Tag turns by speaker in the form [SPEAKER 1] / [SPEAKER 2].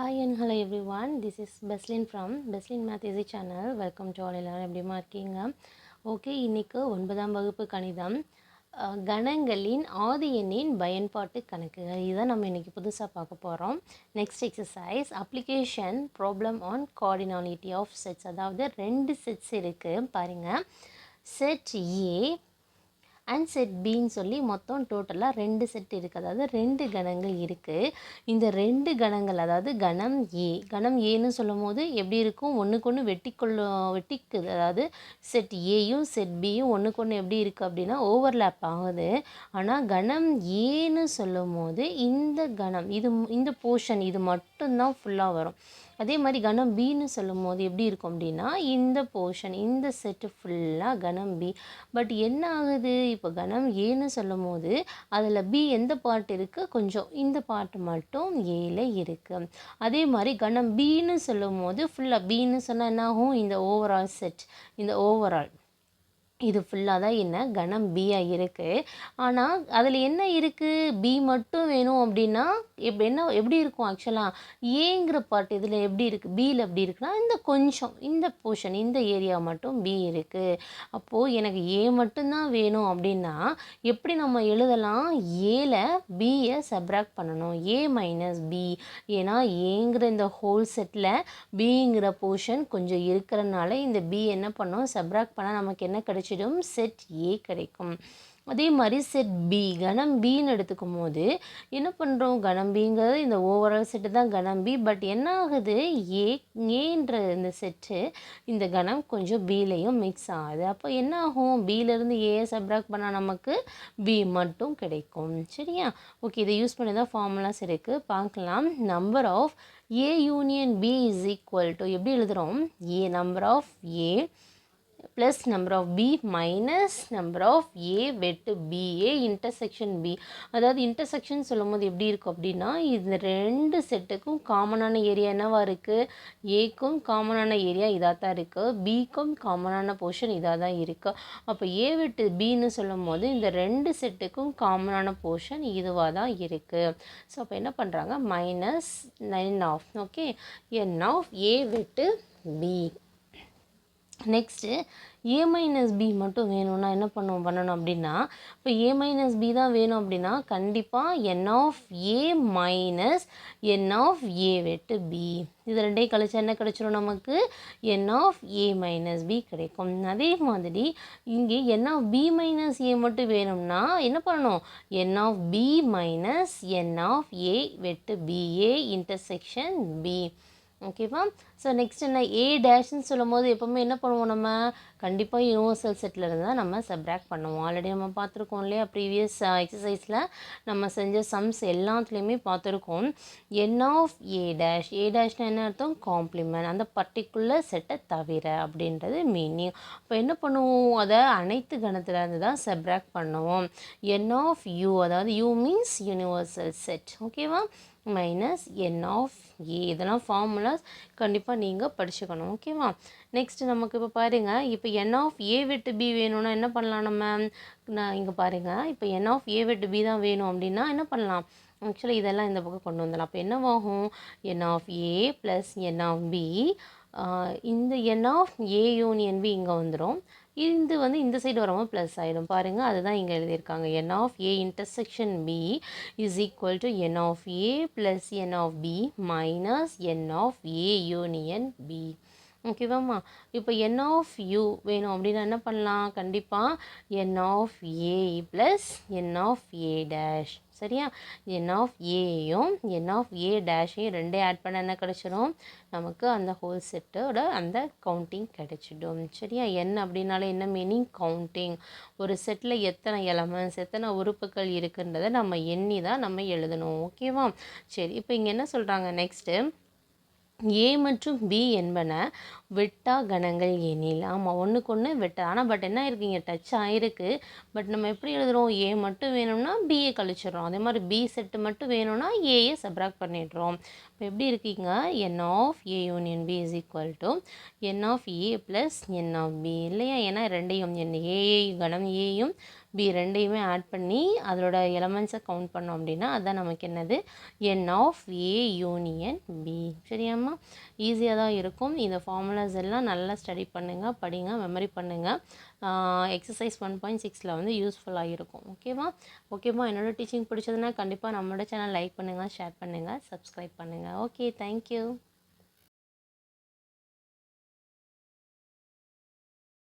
[SPEAKER 1] Hi and hello everyone this is Beslin from Beslin math easy channel welcome to all எல்லோரும் எப்படிமா இருக்கீங்க? Okay இன்றைக்கு ஒன்பதாம் வகுப்பு கணிதம். கணங்களின் ஆதி எண்ணின் பயன்பாட்டு கணக்குகள். இதை நம்ம இன்றைக்கி புதுசாக பார்க்க போகிறோம் next exercise application problem on cardinality of sets அதாவது ரெண்டு செட்ஸ் இருக்குது பாருங்கள் செட் ஏ அண்ட் செட் பின்னு சொல்லி மொத்தம் டோட்டலாக ரெண்டு செட் இருக்குது அதாவது ரெண்டு கணங்கள் இருக்குது இந்த ரெண்டு கணங்கள் அதாவது கணம் ஏ கணம் ஏன்னு சொல்லும் போது எப்படி இருக்கும்? ஒன்றுக்கு ஒன்று வெட்டிக்கொள்ள வெட்டிக்குது. அதாவது செட் ஏயும் செட் பியும் ஒன்றுக்கு ஒன்று எப்படி இருக்குது அப்படின்னா ஓவர்லேப் ஆகுது. ஆனால் கணம் ஏன்னு சொல்லும் போது இந்த கணம் இது இந்த போர்ஷன் இது மட்டும்தான் ஃபுல்லாக வரும். அதே மாதிரி கணம் பின்னு சொல்லும் போது எப்படி இருக்கும் அப்படின்னா இந்த போர்ஷன் இந்த செட்டு ஃபுல்லாக கணம் பி பட் என்ன ஆகுது? இப்போ கணம் ஏன்னு சொல்லும் போது அதில் பி எந்த பார்ட் இருக்குது கொஞ்சம் இந்த பாட்டு மட்டும் ஏல இருக்குது அதே மாதிரி கணம் பின்னு சொல்லும் போது ஃபுல்லாக பின்னு சொன்னால் என்ன ஆகும்? இந்த ஓவரால் செட் இந்த ஓவரால் இது ஃபுல்லாக தான் என்ன கணம் பியாக இருக்குது ஆனால் அதில் என்ன இருக்குது பி மட்டும் வேணும் அப்படின்னா எப் என்ன எப்படி இருக்கும் ஆக்சுவலாக ஏங்கிற பார்ட் இதில் எப்படி இருக்குது பியில் எப்படி இருக்குன்னா இந்த கொஞ்சம் இந்த போர்ஷன் இந்த ஏரியா மட்டும் பி இருக்குது அப்போது எனக்கு ஏ மட்டும்தான் வேணும் அப்படின்னா எப்படி நம்ம எழுதலாம்? ஏல பியை சப்ராக்ட் பண்ணணும். ஏ மைனஸ் பி ஏன்னா ஏங்கிற இந்த ஹோல் செட்டில் பிங்கிற போர்ஷன் கொஞ்சம் இருக்கிறனால இந்த பி என்ன பண்ணும்? சப்ராக்ட் பண்ணால் நமக்கு என்ன கிடைச்சி கிடைச்சிடும் செட் ஏ கிடைக்கும். அதே மாதிரி செட் பி கணம் பின்னு எடுத்துக்கும் போது என்ன பண்ணுறோம் கணம் பிங்கிறது இந்த ஓவரால் செட்டு தான் கணம் பி பட் என்ன ஆகுது? ஏ ஏன்ற இந்த செட்டு இந்த கணம் கொஞ்சம் பிலையும் மிக்ஸ் ஆகுது. அப்போ என்ன ஆகும்? பியிலேருந்து ஏ சப்ராக் பண்ணால் நமக்கு பி மட்டும் கிடைக்கும். சரியா? ஓகே இதை யூஸ் பண்ணி தான் ஃபார்முலாஸ் இருக்குது பார்க்கலாம். Number of A union B is equal to எப்படி எழுதுகிறோம் A number of A plus number of B minus number of A வெட்டு பி ஏ இன்டர்செக்ஷன் பி அதாவது இன்டர்செக்ஷன் சொல்லும் போது எப்படி இருக்கும் அப்படின்னா இந்த ரெண்டு செட்டுக்கும் காமனான ஏரியா என்னவா இருக்குது ஏக்கும் காமனான ஏரியா இதாக தான் இருக்குது பிக்கும் காமனான போர்ஷன் இதாக தான் இருக்குது அப்போ ஏ வெட்டு பின்னு சொல்லும் போது இந்த ரெண்டு செட்டுக்கும் காமனான போர்ஷன் இதுவாக தான் இருக்குது ஸோ அப்போ என்ன பண்ணுறாங்க minus nine of okay N of A வெட்டு B next A minus B மட்டும் வேணும்னா என்ன பண்ணுவோம்? பண்ணணும் அப்படின்னா இப்போ ஏ மைனஸ் பி தான் வேணும் அப்படின்னா கண்டிப்பாக N of A minus N of A வெட்டு பி இது ரெண்டையும் கழிச்சா என்ன கிடைச்சிரும் நமக்கு? N of A minus B கிடைக்கும். அதே மாதிரி இங்கே N of B minus A மட்டும் வேணும்னா என்ன பண்ணணும்? N of B minus N of A வெட்டு பி ஏ இன்டர்செக்ஷன் பி ஓகேவா ஸோ நெக்ஸ்ட் என்ன? ஏ டேஷ்னு சொல்லும் போது எப்போவுமே என்ன பண்ணுவோம் நம்ம? கண்டிப்பாக யூனிவர்சல் செட்டில் இருந்தால் நம்ம சப்ராக்ட் பண்ணுவோம். ஆல்ரெடி நம்ம பார்த்துருக்கோம் இல்லையா? ப்ரீவியஸ் எக்ஸசைஸில் uh, நம்ம செஞ்ச சம்ஸ் எல்லாத்துலேயுமே பார்த்துருக்கோம். என் ஆஃப் ஏ டேஷ் ஏ டேஷ்னா என்ன அர்த்தம்? காம்ப்ளிமெண்ட் அந்த பர்டிகுலர் செட்டை தவிர அப்படின்றது மீனிங் இப்போ என்ன பண்ணுவோம்? அதை அனைத்து கணத்துலேருந்து தான் சப்ராக்ட் பண்ணுவோம். என் ஆஃப் யூ அதாவது யூ மீன்ஸ் யூனிவர்சல் செட் ஓகேவா மைனஸ் என் ஆஃப் ஏ இதெல்லாம் ஃபார்முலாஸ் கண்டிப்பாக நீங்கள் படிச்சுக்கணும் ஓகேவா நெக்ஸ்ட் நமக்கு இப்போ பாருங்கள் இப்போ என் ஆஃப் ஏ விட்டு பி வேணும்னா என்ன பண்ணலாம் நம்ம? நான் இங்கே பாருங்கள் இப்போ என் ஆஃப் ஏ விட்டு பி தான் வேணும் அப்படின்னா என்ன பண்ணலாம்? ஆக்சுவலி இதெல்லாம் இந்த பக்கம் கொண்டு வந்துடலாம். அப்போ என்னவாகும் n of A plus n of B இந்த n of A union B இங்கே வந்துடும் இது வந்து இந்த சைடு வரும்போது ப்ளஸ் ஆகிடும் பாருங்கள் அதுதான் இங்கே எழுதியிருக்காங்க. N of A intersection B is equal to n of A plus n of B minus n of A union B ஓகேவாம்மா இப்போ என் ஆஃப் யூ வேணும் அப்படின்னா என்ன பண்ணலாம்? கண்டிப்பாக n of A plus n of A dash சரியா? N of ஏயும் என் of ஏ டேஷையும் ரெண்டே add பண்ண என்ன கிடச்சிரும்? நமக்கு அந்த ஹோல் செட்டோட அந்த கவுண்டிங் கிடச்சிடும். சரியா? என் அப்படின்னாலே என்ன மீனிங் கவுண்டிங் ஒரு செட்டில் எத்தனை எலமெண்ட்ஸ் எத்தனை உறுப்புகள் இருக்குன்றதை நம்ம எண்ணி தான் நம்ம எழுதணும். ஓகேவா சரி இப்போ இங்கே என்ன சொல்கிறாங்க நெக்ஸ்ட்டு ஏ மற்றும் பி என்பன வெட்டா கணங்கள் எனில். ஆமாம் ஒன்றுக்கு ஒன்று வெட்டா. ஆனால் பட் என்ன இருக்கீங்க? டச் ஆகிருக்கு பட் நம்ம எப்படி எழுதுகிறோம் ஏ மட்டும் வேணும்னா பிஏ கழிச்சிடுறோம். அதே மாதிரி பி செட்டு மட்டும் வேணும்னா ஏஏ சப்ராக்ட் பண்ணிடுறோம். இப்போ எப்படி இருக்கீங்க? N of A union B is equal to n of A plus n of B இல்லையா? ஏன்னா ரெண்டையும் என் ஏஏ கணம் ஏயும் பி ரெண்டையுமே ஆட் பண்ணி அதோட எலமெண்ட்ஸை கவுண்ட் பண்ணோம் அப்படின்னா அதுதான் நமக்கு என்னது? N of A union B சரியாம்மா? ஈஸியாக தான் இருக்கும். இந்த ஃபார்முலாஸ் எல்லாம் நல்லா ஸ்டடி பண்ணுங்கள் படிங்க மெமரி பண்ணுங்கள் எக்ஸசைஸ் ஒன் பாயிண்ட் சிக்ஸில் வந்து யூஸ்ஃபுல்லாக இருக்கும். ஓகேவா ஓகேவா என்னோடய டீச்சிங் பிடிச்சதுன்னா கண்டிப்பாக நம்மளோட சேனல் லைக் பண்ணுங்கள் ஷேர் பண்ணுங்கள் சப்ஸ்கிரைப் பண்ணுங்கள் ஓகே தேங்க்யூ